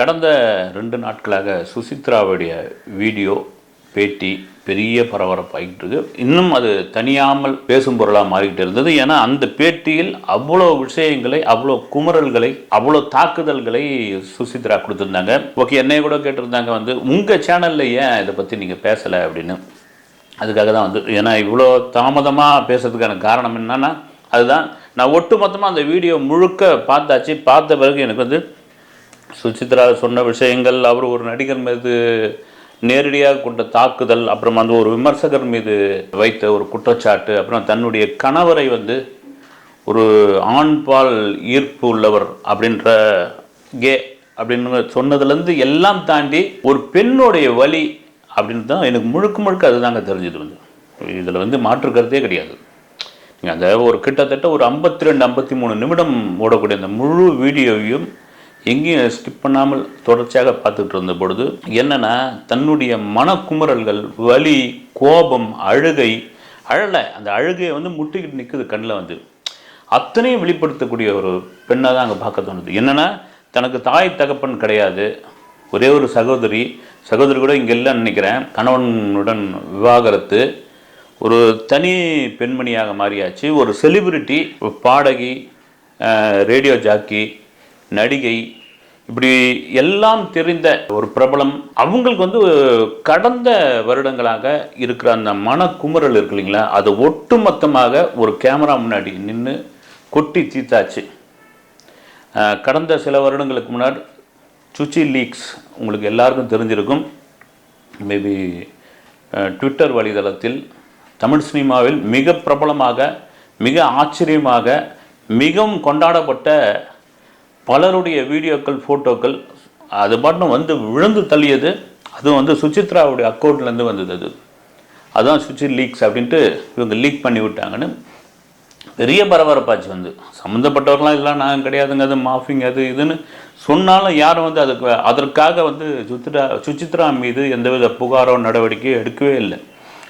கடந்த ரெண்டு நாட்களாக சுசித்ராவுடைய வீடியோ பேட்டி பெரிய பரபரப்பாகிட்டு இருக்கு இன்னும் அது தனியாமல் பேசும் பொருளாக மாறிக்கிட்டு இருந்தது. ஏன்னா அந்த பேட்டியில் அவ்வளோ விஷயங்களை அவ்வளோ குமரல்களை அவ்வளோ தாக்குதல்களை சுசித்ரா கொடுத்துருந்தாங்க. ஓகே என்னைய கூட கேட்டிருந்தாங்க வந்து உங்கள் சேனலில் ஏன் இதை பற்றி நீங்கள் பேசலை? அப்படின்னு. அதுக்காக தான் வந்து ஏன்னா இவ்வளோ தாமதமாக பேசுறதுக்கான காரணம் என்னன்னா அதுதான். நான் ஒட்டு மொத்தமாக அந்த வீடியோ முழுக்க பார்த்தாச்சு. பார்த்த பிறகு எனக்கு வந்து சுசித்ரா சொன்ன விஷயங்கள் அவர் ஒரு நடிகர் மீது நேரடியாக கொண்ட தாக்குதல் அப்புறம் அந்த ஒரு விமர்சகர் மீது வைத்த ஒரு குற்றச்சாட்டு அப்புறம் தன்னுடைய கணவரை வந்து ஒரு ஆண்பால் ஈர்ப்பு உள்ளவர் அப்படின்ற கே அப்படின்னு சொன்னதுலேருந்து எல்லாம் தாண்டி ஒரு பெண்ணுடைய வழி அப்படின்னு தான் எனக்கு முழுக்க முழுக்க அதுதாங்க தெரிஞ்சது வந்து. இதில் வந்து மாற்று கிடையாது. நீங்கள் அந்த ஒரு கிட்டத்தட்ட ஒரு ஐம்பத்தி ரெண்டு ஐம்பத்தி மூணு நிமிடம் ஓடக்கூடிய அந்த முழு வீடியோவையும் எங்கேயும் ஸ்கிப் பண்ணாமல் தொடர்ச்சியாக பார்த்துட்டு இருந்த பொழுது என்னென்னா தன்னுடைய மனக்குமுறல்கள் வலி கோபம் அழுகை அழலை. அந்த அழுகையை வந்து முட்டிக்கிட்டு நிற்குது கண்ணில் வந்து. அத்தனையும் வெளிப்படுத்தக்கூடிய ஒரு பெண்ணாக தான் அங்கே பார்க்க தோணுது. என்னென்னா தனக்கு தாய் தகப்பன் கிடையாது. ஒரே ஒரு சகோதரி. சகோதரி கூட இங்கே இல்லைன்னு நினைக்கிறேன். கணவனுடன் விவாகரத்து. ஒரு தனி பெண்மணியாக மாறியாச்சு. ஒரு செலிபிரிட்டி ஒரு பாடகி ரேடியோ ஜாக்கி நடிகை இப்படி எல்லாம் தெரிந்த ஒரு பிரபலம் அவங்களுக்கு வந்து கடந்த வருடங்களாக இருக்கிற அந்த மனக்குமுறல் இருக்கு இல்லைங்களா? அது ஒட்டுமொத்தமாக ஒரு கேமரா முன்னாடி நின்று கொட்டி தீத்தாச்சு கடந்த சில வருடங்களுக்கு முன்னாடி சுச்சி லீக்ஸ் உங்களுக்கு எல்லாருக்கும் தெரிஞ்சிருக்கும். மேபி ட்விட்டர் வலைதளத்தில் தமிழ் சினிமாவில் மிக பிரபலமாக மிக ஆச்சரியமாக மிகவும் கொண்டாடப்பட்ட பலருடைய வீடியோக்கள் ஃபோட்டோக்கள் அது பாட்டும் வந்து விழுந்து தள்ளியது. அதுவும் வந்து சுசித்ராவுடைய அக்கௌண்ட்லேருந்து வந்தது அது. அதுதான் சுச்சி லீக்ஸ் அப்படின்ட்டு இவங்க லீக் பண்ணி விட்டாங்கன்னு. பெரிய பரபரப்பாச்சு வந்து. சம்மந்தப்பட்டவர்களாம் இதெல்லாம் நான் கிடையாதுங்க அது மாஃபிங் அது இதுன்னு சொன்னாலும் யாரும் வந்து அதுக்கு அதற்காக வந்து சுத்திரா சுச்சித்ரா மீது எந்தவித புகாரோ நடவடிக்கையோ எடுக்கவே இல்லை.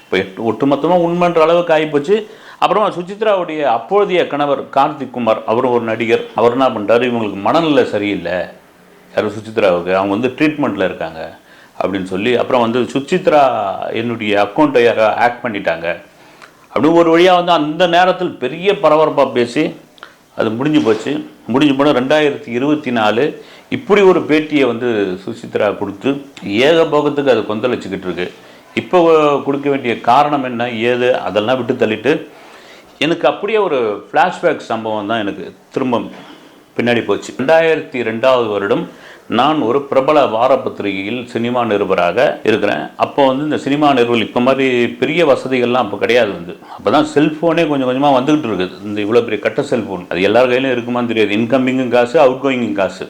இப்போ ஒட்டுமொத்தமாக உண்மைன்ற அளவுக்கு ஆகிப்போச்சு அப்புறமா சுசித்ராவுடைய அப்போதைய கணவர் கார்த்திக் குமார் அவரும் ஒரு நடிகர். அவர் என்ன பண்ணுறாரு இவங்களுக்கு மனநிலை சரியில்லை. யாரும் சுசித்ராவுக்கு. அவங்க வந்து ட்ரீட்மெண்ட்டில் இருக்காங்க அப்படின்னு சொல்லி அப்புறம் வந்து சுசித்ரா என்னுடைய அக்கௌண்ட்டை யாரோ ஆக்ட் பண்ணிட்டாங்க. அப்படின்னு ஒரு வழியாக வந்து அந்த நேரத்தில் பெரிய பரபரப்பாக பேசி அது முடிஞ்சு போச்சு. முடிஞ்சு போனால் ரெண்டாயிரத்தி இருபத்தி நாலு இப்படி ஒரு பேட்டியை வந்து சுசித்ரா கொடுத்து ஏகபோகத்துக்கு அது கொந்தளிச்சுக்கிட்டு இருக்கு. இப்போ கொடுக்க வேண்டிய காரணம் என்ன? ஏது? அதெல்லாம் விட்டு தள்ளிட்டு எனக்கு அப்படியே ஒரு ஃப்ளாஷ்பேக் சம்பவம் தான் எனக்கு திரும்ப பின்னாடி போச்சு. ரெண்டாயிரத்தி ரெண்டாவது வருடம் நான் ஒரு பிரபல வார பத்திரிகையில் சினிமா நிருபராக இருக்கிறேன். அப்போ வந்து இந்த சினிமா நிறுவல் இப்போ மாதிரி பெரிய வசதிகள்லாம் அப்போ கிடையாது வந்து. அப்போ தான் செல்ஃபோனே கொஞ்சம் கொஞ்சமாக வந்துகிட்டு இருக்குது. இந்த இவ்வளோ பெரிய கட்ட செல்ஃபோன் அது எல்லார் கையிலும் இருக்குமான்னு தெரியாது. இன்கமிங்கும் காசு அவுட் கோயிங்கும் காசு.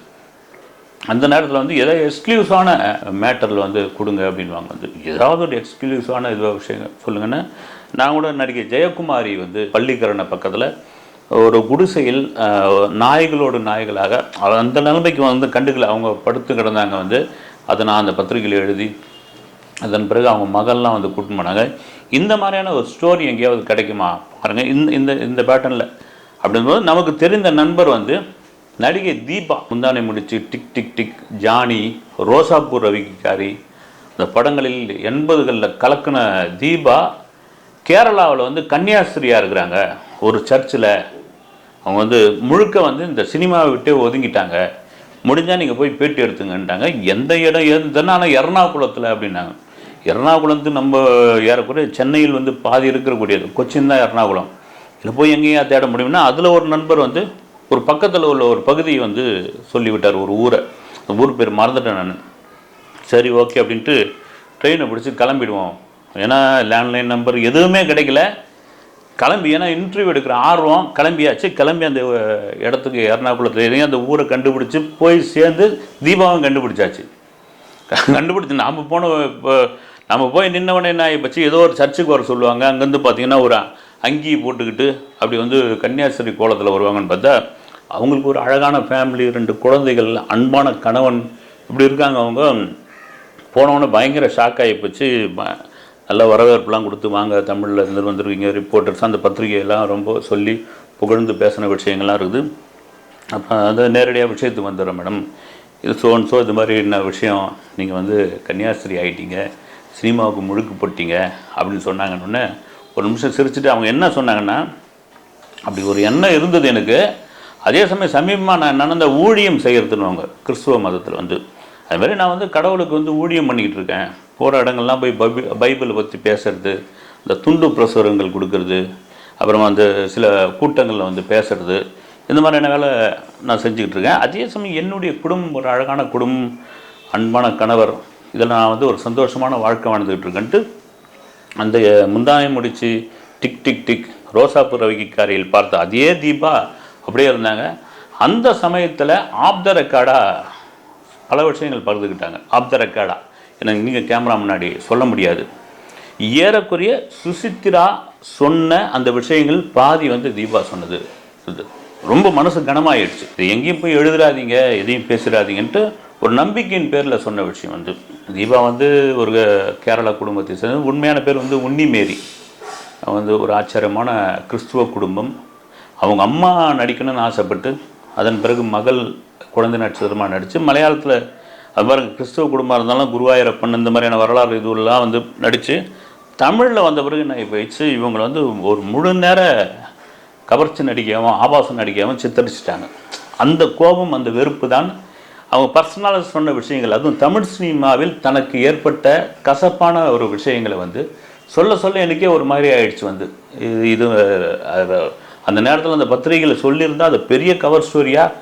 அந்த நேரத்தில் வந்து ஏதாவது எக்ஸ்க்ளூஸான மேட்டரில் வந்து கொடுங்க அப்படின்வாங்க வந்து ஏதாவது ஒரு எக்ஸ்க்ளூஸான இது விஷயம் சொல்லுங்கன்னா நான் கூட நடிகை ஜெயக்குமாரி வந்து பள்ளிக்கரணை பக்கத்தில் ஒரு குடிசையில் நாய்களோடு நாய்களாக அந்த நிலைமைக்கு வந்து கண்டுக்கல. அவங்க படுத்து கிடந்தாங்க வந்து. அதை நான் அந்த பத்திரிகையில் எழுதி அதன் பிறகு அவங்க மகள்லாம் வந்து கூட்டின்னு போனாங்க. இந்த மாதிரியான ஒரு ஸ்டோரி எங்கேயாவது கிடைக்குமா? பாருங்கள் இந்த இந்த இந்த பேட்டர்னில் அப்படிங்கும்போது நமக்கு தெரிந்த நண்பர் வந்து நடிகை Deepa. Mundhanai Mudichu tick tick tick Johnny Rosappu Ravikkaikari. இந்த படங்களில் எண்பதுகளில் கலக்கின தீபா கேரளாவில் வந்து கன்னியாஸ்திரியாக இருக்கிறாங்க. ஒரு சர்ச்சில் அவங்க வந்து முழுக்க வந்து இந்த சினிமாவை விட்டே ஒதுங்கிட்டாங்க. முடிஞ்சால் நீங்கள் போய் பேட்டி எடுத்துங்கன்ட்டாங்க. எந்த இடம் எதுனா ஆனால் எர்ணாகுளத்தில் அப்படின்னாங்க. எர்ணாகுளத்து நம்ம ஏறக்குறைய சென்னையில் வந்து பாதி இருக்கக்கூடியது. கொச்சின் தான் எர்ணாகுளம். இதில் போய் எங்கேயா தேட முடியும்னா அதில் ஒரு நண்பர் வந்து ஒரு பக்கத்தில் உள்ள ஒரு பகுதியை வந்து சொல்லிவிட்டார் ஒரு ஊரை. அந்த ஊர் பேர் மறந்துட்டேன் நான். சரி ஓகே அப்படின்ட்டு ட்ரெயினை பிடிச்சி கிளம்பிடுவோம். ஏன்னா லேண்ட்லைன் நம்பர் எதுவுமே கிடைக்கல. கிளம்பி ஏன்னா இன்டர்வியூ எடுக்கிற ஆர்வம் கிளம்பியாச்சு. கிளம்பி அந்த இடத்துக்கு எர்ணாகுளத்தில் அந்த ஊரை கண்டுபிடிச்சி போய் சேர்ந்து தீபாவும் கண்டுபிடிச்சாச்சு. கண்டுபிடிச்சி நாம் போன இப்போ நம்ம போய் நின்னவனே என்ன ஆகிப்போச்சு ஏதோ ஒரு சர்ச்சுக்கு வர சொல்லுவாங்க. அங்கேருந்து பார்த்தீங்கன்னா ஒரு அங்கி போட்டுக்கிட்டு அப்படி வந்து கன்னியாஸ்திரி கோலத்தில் வருவாங்கன்னு பார்த்தா அவங்களுக்கு ஒரு அழகான ஃபேமிலி ரெண்டு குழந்தைகள் அன்பான கணவன் இப்படி இருக்காங்க அவங்க. போனவொன்னே பயங்கர ஷாக் ஆகி போச்சு நல்ல வரவேற்புலாம் கொடுத்து வாங்க தமிழில் இருந்து வந்திருக்கீங்க. ரிப்போர்ட்டர்ஸ் அந்த பத்திரிகையெல்லாம் ரொம்ப சொல்லி புகழ்ந்து பேசின விஷயங்கள்லாம் இருக்குது. அப்போ அது நேரடியாக விஷயத்துக்கு வந்துடுறோம் மேடம். இது சோன் சோ இது மாதிரி என்ன விஷயம்? நீங்கள் வந்து கன்னியாஸ்திரி ஆகிட்டீங்க சினிமாவுக்கு முழுக்கு போட்டீங்க அப்படின்னு சொன்னாங்கன்னு ஒரு நிமிஷம் சிரிச்சுட்டு அவங்க என்ன சொன்னாங்கன்னா அப்படி ஒரு எண்ணம் இருந்தது எனக்கு. அதே சமயம் சமீபமாக நான் என்னென்ன இந்த ஊழியம் செய்கிறதுன்னு அவங்க கிறிஸ்துவ மதத்தில் வந்து. அதுமாதிரி நான் வந்து கடவுளுக்கு வந்து ஊழியம் பண்ணிக்கிட்டு இருக்கேன். போகிற இடங்கள்லாம் போய் பைபிள் பைபிளை பற்றி பேசுறது இந்த துண்டு பிரசுரங்கள் கொடுக்கறது அப்புறம் அந்த சில கூட்டங்களில் வந்து பேசுறது இந்த மாதிரியான வேலை நான் செஞ்சுக்கிட்டு இருக்கேன். அதே சமயம் என்னுடைய குடும்பம் ஒரு அழகான குடும்பம் அன்பான கணவர் இதில் நான் வந்து ஒரு சந்தோஷமான வாழ்க்கை வாழ்ந்துக்கிட்டு இருக்கேன்ட்டு அந்த முந்தாயம் முடித்து டிக் டிக் டிக் ரோசாப்பு ரவிக்காரியில் பார்த்த அதே தீபா அப்படியே இருந்தாங்க. அந்த சமயத்தில் ஆப்த த ரெக்கார்டாக பல விஷயங்கள் பகிர்ந்துக்கிட்டாங்க. ஆப் த ரெக்கார்டாக எனக்கு நீங்கள் கேமரா முன்னாடி சொல்ல முடியாது. ஏறக்குறைய சுசித்ரா சொன்ன அந்த விஷயங்கள் பாதி வந்து தீபா சொன்னது. இது ரொம்ப மனசு கனமாயிடுச்சு. இது எங்கேயும் போய் எழுதுறாதீங்க எதையும் பேசுறாதீங்கன்ட்டு ஒரு நம்பிக்கையின் பேரில் சொன்ன விஷயம் வந்து தீபா வந்து ஒரு கேரளா குடும்பத்தை சேர்ந்து உண்மையான பேர் வந்து உன்னிமேரி வந்து ஒரு ஆச்சரியமான கிறிஸ்துவ குடும்பம். அவங்க அம்மா நடிக்கணும்னு ஆசைப்பட்டு அதன் பிறகு மகள் குழந்தை நட்சத்திரமாக நடித்து மலையாளத்தில் அது பாருங்கள் கிறிஸ்துவ குடும்பம் இருந்தாலும் குருவாயூரப்பன் இந்த மாதிரியான வரலாறு இதுவெல்லாம் வந்து நடித்து தமிழில் வந்த பிறகு நான் இப்போ வச்சு இவங்களை வந்து ஒரு முழு நேர கவர்ச்சி நடிக்கவும் ஆபாசம் நடிக்காமல் சித்தரிச்சிட்டாங்க. அந்த கோபம் அந்த வெறுப்பு தான். அவங்க பர்சனலாக சொன்ன விஷயங்கள் அதுவும் தமிழ் சினிமாவில் தனக்கு ஏற்பட்ட கசப்பான ஒரு விஷயங்களை வந்து சொல்ல சொல்ல எனக்கே ஒரு மாதிரி ஆயிடுச்சு வந்து. இது இது அந்த நேரத்தில் அந்த பத்திரிகையில் சொல்லியிருந்தால் அது பெரிய கவர் ஸ்டோரியாக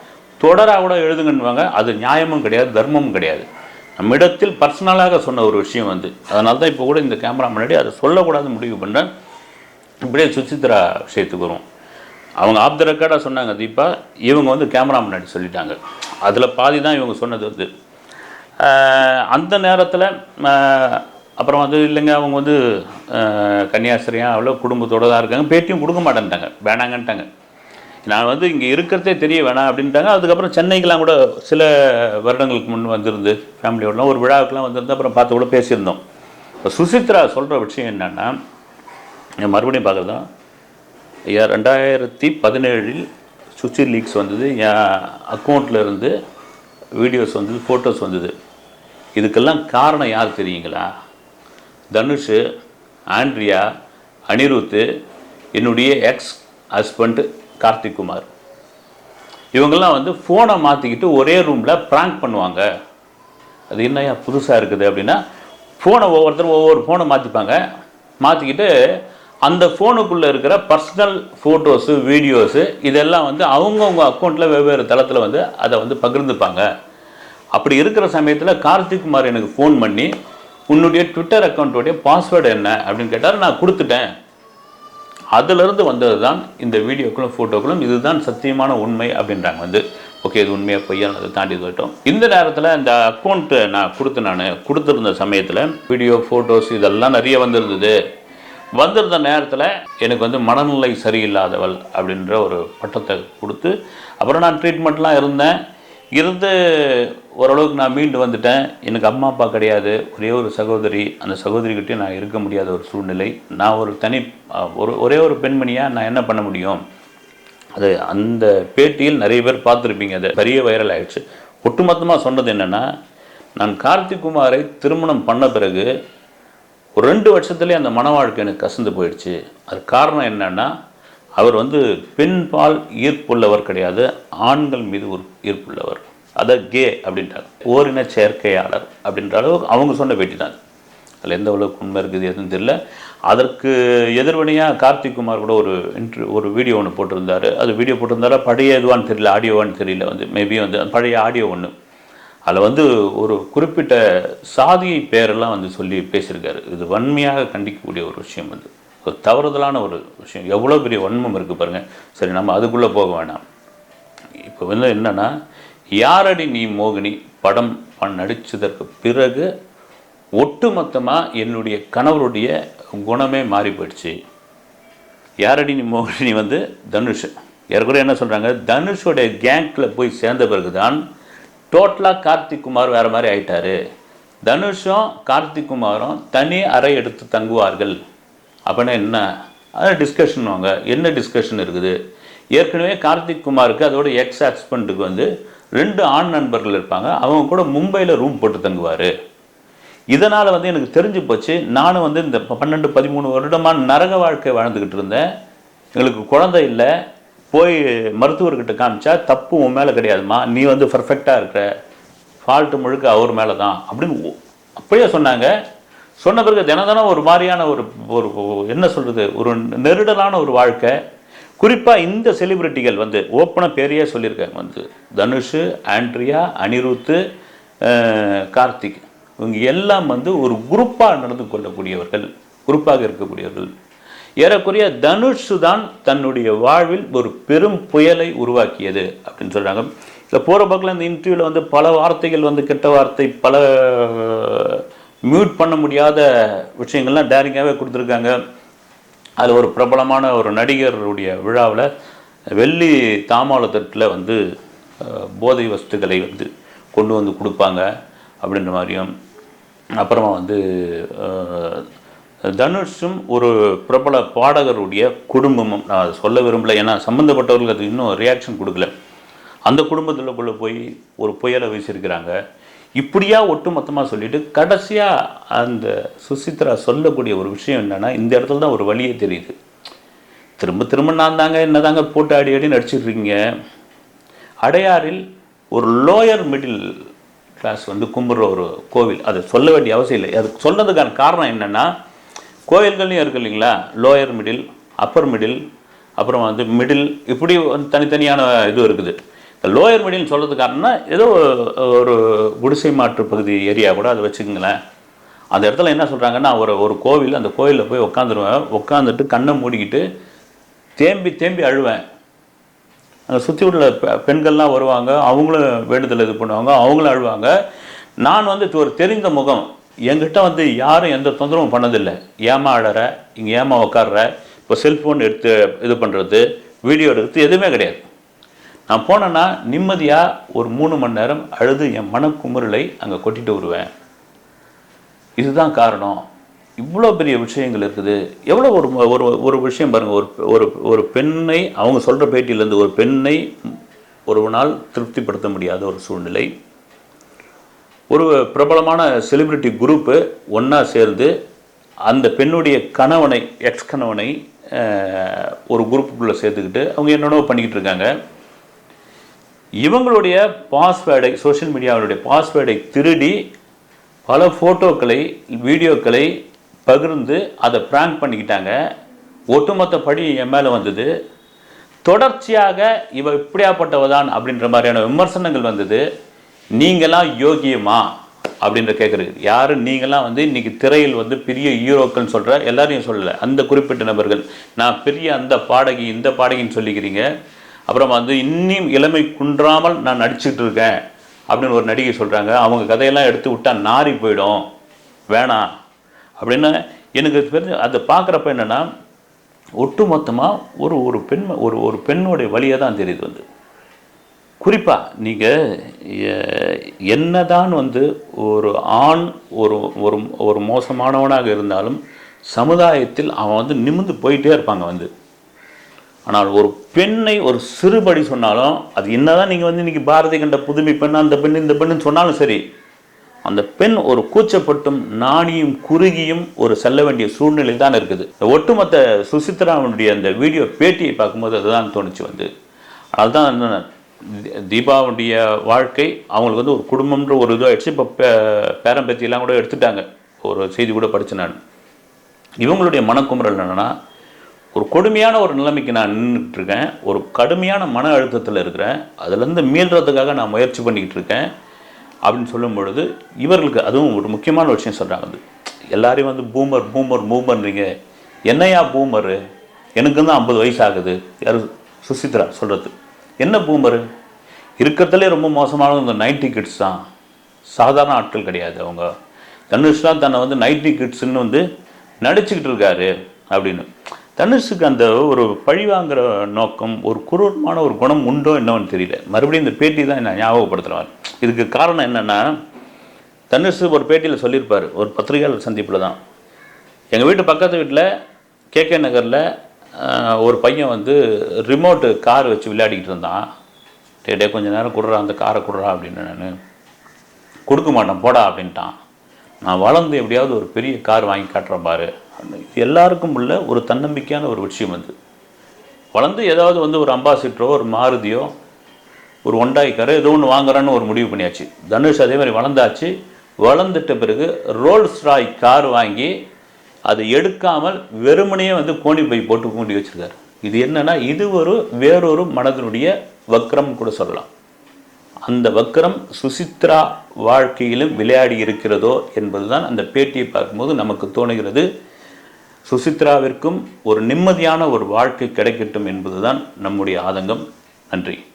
தொடராக கூட எழுதுங்கன்னுவாங்க. அது நியாயமும் கிடையாது தர்மமும் கிடையாது. நம்மிடத்தில் பர்சனலாக சொன்ன ஒரு விஷயம் வந்து அதனால தான் இப்போ கூட இந்த கேமரா முன்னாடி அதை சொல்லக்கூடாது முடிவு பண்ணேன் இப்படியே சுசித்ரா விஷயத்துக்கு வரும் அவங்க ஆப் த ரெக்கார்டாக சொன்னாங்க தீபா. இவங்க வந்து கேமரா முன்னாடி சொல்லிட்டாங்க. அதில் பாதி தான் இவங்க சொன்னது வந்து. அந்த நேரத்தில் அப்புறம் வந்து இல்லைங்க அவங்க வந்து கன்னியாஸ்திரியாக அவ்வளோ குடும்பத்தோடு தான் இருக்காங்க. பேட்டியும் கொடுக்க மாட்டேன்ட்டாங்க. வேணாங்கன்ட்டாங்க. நான் வந்து இங்கே இருக்கிறதே தெரிய வேணாம் அப்படின்ட்டாங்க. அதுக்கப்புறம் சென்னைக்கெலாம் கூட சில வருடங்களுக்கு முன் வந்திருந்து ஃபேமிலியோடலாம் ஒரு விழாவுக்குலாம் வந்திருந்து அப்புறம் பார்த்து கூட பேசியிருந்தோம். இப்போ சுசித்ரா சொல்கிற விஷயம் என்னென்னா மறுபடியும் பார்க்குறதான் ஐயா ரெண்டாயிரத்தி பதினேழில் சுச்சி லீக்ஸ் வந்தது என் அக்கௌண்ட்டில் இருந்து வீடியோஸ் வந்தது ஃபோட்டோஸ் வந்தது. இதுக்கெல்லாம் காரணம் யார் தெரியுங்களா? தனுஷ் ஆண்ட்ரியா அனிருத்து என்னுடைய எக்ஸ் ஹஸ்பண்டு கார்த்திக் குமார் இவங்கெல்லாம் வந்து ஃபோனை மாற்றிக்கிட்டு ஒரே ரூமில் ப்ராங்க் பண்ணுவாங்க. அது என்னையா புதுசாக இருக்குது அப்படின்னா ஃபோனை ஒவ்வொருத்தரும் ஒவ்வொரு ஃபோனை மாற்றிப்பாங்க மாற்றிக்கிட்டு அந்த ஃபோனுக்குள்ளே இருக்கிற பர்சனல் ஃபோட்டோஸு வீடியோஸு இதெல்லாம் வந்து அவங்கவுங்க அக்கௌண்ட்டில் வெவ்வேறு தளத்தில் வந்து அதை வந்து பகிர்ந்துப்பாங்க. அப்படி இருக்கிற சமயத்தில் கார்த்திக் குமார் எனக்கு ஃபோன் பண்ணி உன்னுடைய ட்விட்டர் அக்கௌண்ட்டுடைய பாஸ்வேர்டு என்ன? அப்படின்னு கேட்டார். நான் கொடுத்துட்டேன். அதிலிருந்து வந்தது தான் இந்த வீடியோக்களும் ஃபோட்டோக்களும் இதுதான் சத்தியமான உண்மை அப்படின்றாங்க வந்து. ஓகே இது உண்மையாக பொய்யா அதை தாண்டி போயிட்டோம் இந்த நேரத்தில் இந்த அக்கௌண்ட்டு நான் கொடுத்து நான் கொடுத்துருந்த சமயத்தில் வீடியோ ஃபோட்டோஸ் இதெல்லாம் நிறைய வந்திருந்தது. வந்திருந்த நேரத்தில் எனக்கு வந்து மனநிலை சரியில்லாதவள் அப்படின்ற ஒரு பட்டத்தை கொடுத்து அப்புறம் நான் ட்ரீட்மெண்ட்லாம் இருந்தேன். இருந்து ஓரளவுக்கு நான் மீண்டு வந்துட்டேன். எனக்கு அம்மா அப்பா கிடையாது. ஒரே ஒரு சகோதரி. அந்த சகோதரிக்கிட்டே நான் இருக்க முடியாத ஒரு சூழ்நிலை. நான் ஒரு தனி ஒரு ஒரே ஒரு பெண்மணியாக நான் என்ன பண்ண முடியும்? அது அந்த பேட்டியில் நிறைய பேர் பார்த்துருப்பீங்க. அது பெரிய வைரல் ஆயிடுச்சு. ஒட்டுமொத்தமாக சொன்னது என்னென்னா நான் கார்த்திக் குமாரை திருமணம் பண்ண பிறகு ஒரு ரெண்டு வருஷத்துலேயே அந்த மன வாழ்க்கை எனக்கு கசந்து போயிடுச்சு. அது காரணம் என்னென்னா அவர் வந்து பெண்பால் ஈர்ப்புள்ளவர் கிடையாது ஆண்கள் மீது ஒரு ஈர்ப்புள்ளவர். அதை கே அப்படின்றாங்க ஓரின செயற்கையாளர் அப்படின்ற அளவுக்கு அவங்க சொன்ன பேட்டி தான். அதில் எந்த அளவுக்கு உண்மை இருக்குது எதுவும் தெரியல. அதற்கு எதிர்வினையாக கார்த்திக் குமார் கூட ஒரு இன்ட்ரு ஒரு வீடியோ ஒன்று போட்டிருந்தார். அது வீடியோ போட்டிருந்தாரா? பழைய எதுவான்னு தெரியல ஆடியோவான்னு தெரியல வந்து. மேபி வந்து பழைய ஆடியோ ஒன்று அதில் வந்து ஒரு குறிப்பிட்ட சாதியை பேரெல்லாம் வந்து சொல்லி பேசியிருக்காரு. இது வன்மையாக கண்டிக்கக்கூடிய ஒரு விஷயம் வந்து. ஒரு தவறுதலான ஒரு விஷயம். எவ்வளோ பெரிய வன்மம் இருக்குது பாருங்கள் சரி நம்ம அதுக்குள்ளே போக வேணாம். இப்போ வந்து என்னென்னா யாரடி நீ மோகினி படம் பண் நடித்ததற்கு பிறகு ஒட்டுமொத்தமாக என்னுடைய கணவருடைய குணமே மாறி போயிடுச்சு. யாரடி நீ மோகினி வந்து தனுஷ். ஏற்கனவே என்ன சொல்கிறாங்க தனுஷோடைய கேங்கில் போய் சேர்ந்த பிறகு தான் டோட்டலாக கார்த்திக் குமார் வேறு மாதிரி ஆயிட்டாரு. தனுஷும் கார்த்திக் குமாரும் தனி அறை எடுத்து தங்குவார்கள். அப்படின்னா என்ன? அதான் டிஸ்கஷன் வாங்க. என்ன டிஸ்கஷன் இருக்குது? ஏற்கனவே கார்த்திக் குமாருக்கு அதோட எக்ஸ் ஹஸ்பண்டுக்கு வந்து ரெண்டு ஆண் நண்பர்கள் இருப்பாங்க. அவங்க கூட மும்பையில் ரூம் போட்டு தங்குவார். இதனால் வந்து எனக்கு தெரிஞ்சு போச்சு நானும் வந்து இந்த பன்னெண்டு பதிமூணு வருடமாக நரக வாழ்க்கை வாழ்ந்துக்கிட்டு இருந்தேன். எங்களுக்கு குழந்தை இல்லை. போய் மருத்துவர்கிட்ட காமிச்சா தப்பு உன் மேலே கிடையாதும்மா. நீ வந்து பர்ஃபெக்டாக இருக்கிற. ஃபால்ட்டு முழுக்க அவர் மேலே தான் அப்படின்னு அப்படியே சொன்னாங்க. சொன்ன பிறகு தினம் ஒரு மாதிரியான ஒரு ஒரு என்ன சொல்கிறது ஒரு நெருடலான ஒரு வாழ்க்கை. குறிப்பாக இந்த செலிபிரிட்டிகள் வந்து ஓப்பனாக பேரையே சொல்லியிருக்காங்க வந்து தனுஷ் ஆண்ட்ரியா அனிருத்து கார்த்திக். இவங்க எல்லாம் வந்து ஒரு குரூப்பாக நடந்து கொள்ளக்கூடியவர்கள் குரூப்பாக இருக்கக்கூடியவர்கள். ஏறக்குறைய தனுஷ் தான் தன்னுடைய வாழ்வில் ஒரு பெரும் புயலை உருவாக்கியது அப்படின்னு சொல்கிறாங்க இல்லை போகிற பக்கம் இந்த இன்டர்வியூவில் வந்து பல வார்த்தைகள் வந்து கெட்ட வார்த்தை பல மியூட் பண்ண முடியாத விஷயங்கள்லாம் டேரிங்காகவே கொடுத்துருக்காங்க. அதில் ஒரு பிரபலமான ஒரு நடிகருடைய விழாவில் வெள்ளி தாமாளத்தட்டில் வந்து போதை வஸ்துக்களை வந்து கொண்டு வந்து கொடுப்பாங்க அப்படின்ற மாதிரியும் அப்புறமா வந்து தனுஷும் ஒரு பிரபல பாடகருடைய குடும்பமும் நான் சொல்ல விரும்பல ஏன்னா சம்மந்தப்பட்டவர்களுக்கு அது இன்னும் ரியாக்ஷன் கொடுக்கல. அந்த குடும்பத்துக்குள்ளே போய் ஒரு புயலை வீசியிருக்கிறாங்க. இப்படியா ஒட்டுமொத்தமாக சொல்லிட்டு கடைசியாக அந்த சுசித்ரா சொல்லக்கூடிய ஒரு விஷயம் என்னென்னா இந்த இடத்துல தான் ஒரு வழியே தெரியுது. திரும்ப திரும்ப நான் தாங்க என்னதாங்க போட்டு அடி அடி நடிச்சிட்டு இருக்கீங்க அடையாறில் ஒரு லோயர் மிடில் கிளாஸ் வந்து கும்பிட்ற ஒரு கோவில். அது சொல்ல வேண்டிய அவசியம் இல்லை. அது சொன்னதுக்கான காரணம் என்னென்னா கோயில்கள்லையும் இருக்கு இல்லைங்களா? லோயர் மிடில் அப்பர் மிடில் அப்புறம் வந்து மிடில் இப்படி வந்து தனித்தனியான இது இருக்குது. லோயர் மிடில்னு சொல்கிறது காரணம்னா ஏதோ ஒரு குடிசை மாற்று பகுதி ஏரியா கூட அதை வச்சுக்கங்களேன். அந்த இடத்துல என்ன சொல்கிறாங்கன்னா ஒரு ஒரு கோவில் அந்த கோயிலில் போய் உட்காந்துருவேன் உட்காந்துட்டு கண்ணை மூடிக்கிட்டு தேம்பி தேம்பி அழுவேன். அங்கே சுற்றி உள்ள பெ- பெண்கள்லாம் வருவாங்க அவங்களும் வேண்டுதல் இது பண்ணுவாங்க அவங்களும் அழுவாங்க. நான் வந்து ஒரு தெரிந்த முகம். என்கிட்ட வந்து யாரும் எந்த தொந்தரவும் பண்ணதில்லை. ஏமா அழற? இங்கே ஏமா உட்கார்ற இப்போ செல்ஃபோன் எடுத்து இது பண்ணுறது வீடியோ எடுத்து எதுவுமே கிடையாது. நான் போனேன்னா நிம்மதியாக ஒரு மூணு மணி நேரம் அழுது என் மனக்குமுறலை அங்கே கொட்டிட்டு வருவேன். இதுதான் காரணம். இவ்வளோ பெரிய விஷயங்கள் இருக்குது. எவ்வளோ ஒரு ஒரு ஒரு விஷயம் பாருங்கள் ஒரு ஒரு ஒரு பெண்ணை அவங்க சொல்கிற பேட்டியிலேருந்து ஒரு பெண்ணை ஒரு நாள் திருப்திப்படுத்த முடியாத ஒரு சூழ்நிலை. ஒரு பிரபலமான செலிப்ரிட்டி குரூப்பு ஒன்றா சேர்ந்து அந்த பெண்ணுடைய கணவனை எக்ஸ் கணவனை ஒரு குரூப்புக்குள்ளே சேர்த்துக்கிட்டு அவங்க என்னென்னவோ பண்ணிக்கிட்டு இருக்காங்க. இவங்களுடைய பாஸ்வேர்டை சோஷியல் மீடியாவுடைய பாஸ்வேர்டை திருடி பல ஃபோட்டோக்களை வீடியோக்களை பகிர்ந்து அதை ப்ராங்க் பண்ணிக்கிட்டாங்க. ஒட்டுமொத்த படி என் மேலே வந்தது. தொடர்ச்சியாக இவ இப்படியாப்பட்டவ தான் அப்படின்ற மாதிரியான விமர்சனங்கள் வந்தது. நீங்களாம் யோகியமா? அப்படின்ற கேட்குறது யார்? நீங்களாம் வந்து இன்றைக்கி திரையில் வந்து பெரிய ஹீரோக்கள்னு சொல்கிற எல்லாரையும் சொல்லலை. அந்த குறிப்பிட்ட நபர்கள். நான் பெரிய அந்த பாடகி இந்த பாடகின்னு சொல்லிக்கிறீங்க. அப்புறம் வந்து இன்னும் இளமை குன்றாமல் நான் நடிச்சுட்டு இருக்கேன் அப்படின்னு ஒரு நடிகை சொல்கிறாங்க அவங்க கதையெல்லாம் எடுத்து விட்டால் நாறி போயிடும். வேணாம் அப்படின்னு எனக்கு தெரிஞ்சு அதை பார்க்குறப்ப என்னென்னா ஒட்டுமொத்தமாக ஒரு ஒரு பெண் ஒரு ஒரு பெண்ணுடைய வழியை தான் தெரியுது வந்து. குறிப்பாக நீங்கள் என்னதான் வந்து ஒரு ஆண் ஒரு ஒரு ஒரு மோசமானவனாக இருந்தாலும் சமுதாயத்தில் அவன் வந்து நிமிர்ந்து போயிட்டே இருப்பாங்க வந்து. ஆனால் ஒரு பெண்ணை ஒரு சிறுபடி சொன்னாலும் அது என்னதான் நீங்கள் வந்து இன்றைக்கி பாரதி கண்ட புதுமை பெண் அந்த பெண் இந்த பெண்ணுன்னு சொன்னாலும் சரி அந்த பெண் ஒரு கூச்சப்பட்டும் நாணியும் குறுகியும் ஒரு செல்ல வேண்டிய சூழ்நிலை தான் இருக்குது. இந்த ஒட்டுமொத்த சுசித்ராவினுடைய அந்த வீடியோ பேட்டியை பார்க்கும்போது அதுதான் தோணுச்சு வந்து. அதுதான் என்ன தீ- தீபாவுடைய வாழ்க்கை அவங்களுக்கு வந்து ஒரு குடும்பம்ன்ற ஒரு இதாகிடுச்சு இப்போ பேரம்பத்தியெல்லாம் கூட எடுத்துட்டாங்க. ஒரு செய்தி கூட படித்தேன் நான். இவங்களுடைய மனக்குமுறல் என்னென்னா ஒரு கொடுமையான ஒரு நிலைமைக்கு நான் நின்றுட்டு இருக்கேன் ஒரு கடுமையான மன அழுத்தத்தில் இருக்கிறேன். அதுலேருந்து மீள்றதுக்காக நான் முயற்சி பண்ணிக்கிட்டு இருக்கேன். அப்படின்னு சொல்லும் பொழுது இவர்களுக்கு அதுவும் ஒரு முக்கியமான ஒரு விஷயம் சொல்கிறாங்க அது எல்லாரையும் வந்து பூமர் பூமர் பூமர்ன்றீங்க. என்னையா பூமரு? எனக்கு வந்து ஐம்பது வயசு ஆகுது யார்? சுசித்ரா சொல்கிறது என்ன பூமரு? இருக்கிறதுலே ரொம்ப மோசமான இந்த நைன்டி கிட்ஸ் தான். சாதாரண ஆட்கள் கிடையாது அவங்க. தனுஷ் தான் தன்னை வந்து நைன்டி கிட்ஸ்ன்னு வந்து நடிச்சுக்கிட்டு இருக்காரு அப்படின்னு. தனுஷுக்கு அந்த ஒரு பழிவாங்கிற நோக்கம் ஒரு குரூரமான ஒரு குணம் உண்டோ என்னன்னு தெரியல. மறுபடியும் இந்த பேட்டி தான் என்ன ஞாபகப்படுத்துகிறார் இதுக்கு காரணம் என்னென்னா தனுஷு ஒரு பேட்டியில் சொல்லியிருப்பார் ஒரு பத்திரிகையாளர் சந்திப்பில் தான். எங்கள் வீட்டு பக்கத்து வீட்டில் கேகே நகரில் ஒரு பையன் வந்து ரிமோட்டு கார் வச்சு விளையாடிக்கிட்டு இருந்தான். டே டே கொஞ்ச நேரம் கொடுறா அந்த காரை கொடுறா அப்படின்னு நான் கொடுக்க மாட்டேன் போடா அப்படின்ட்டான். நான் வளர்ந்து எப்படியாவது ஒரு பெரிய கார் வாங்கி காட்டுறேன் பாரு. எல்லாருக்கும் உள்ள ஒரு தன்னம்பிக்கையான ஒரு விஷயம் அது. வளர்ந்து ஏதாவது வந்து ஒரு அம்பாசிட்டரோ ஒரு மாருதியோ ஒரு ஒண்டாய்க்காரோ ஏதோ ஒன்று வாங்குறான்னு ஒரு முடிவு பண்ணியாச்சு. தனுஷ் அதே மாதிரி வளர்ந்தாச்சு. வளர்ந்துட்ட பிறகு ரோல்ஸ் ராய் கார் வாங்கி அதை எடுக்காமல் வெறுமனையே வந்து கோணி பை போட்டு கூண்டி வச்சிருக்காரு. இது என்னென்னா இது ஒரு வேறொரு மனதனுடைய வக்ரம் கூட சொல்லலாம். அந்த வக்ரம் சுசித்ரா வாழ்க்கையிலும் விளையாடி இருக்கிறதோ என்பதுதான் அந்த பேட்டியை பார்க்கும்போது நமக்கு தோணுகிறது. சுசித்ராவிற்கும் ஒரு நிம்மதியான ஒரு வாழ்க்கை கிடைக்கட்டும் என்பதுதான் நம்முடைய ஆதங்கம். நன்றி.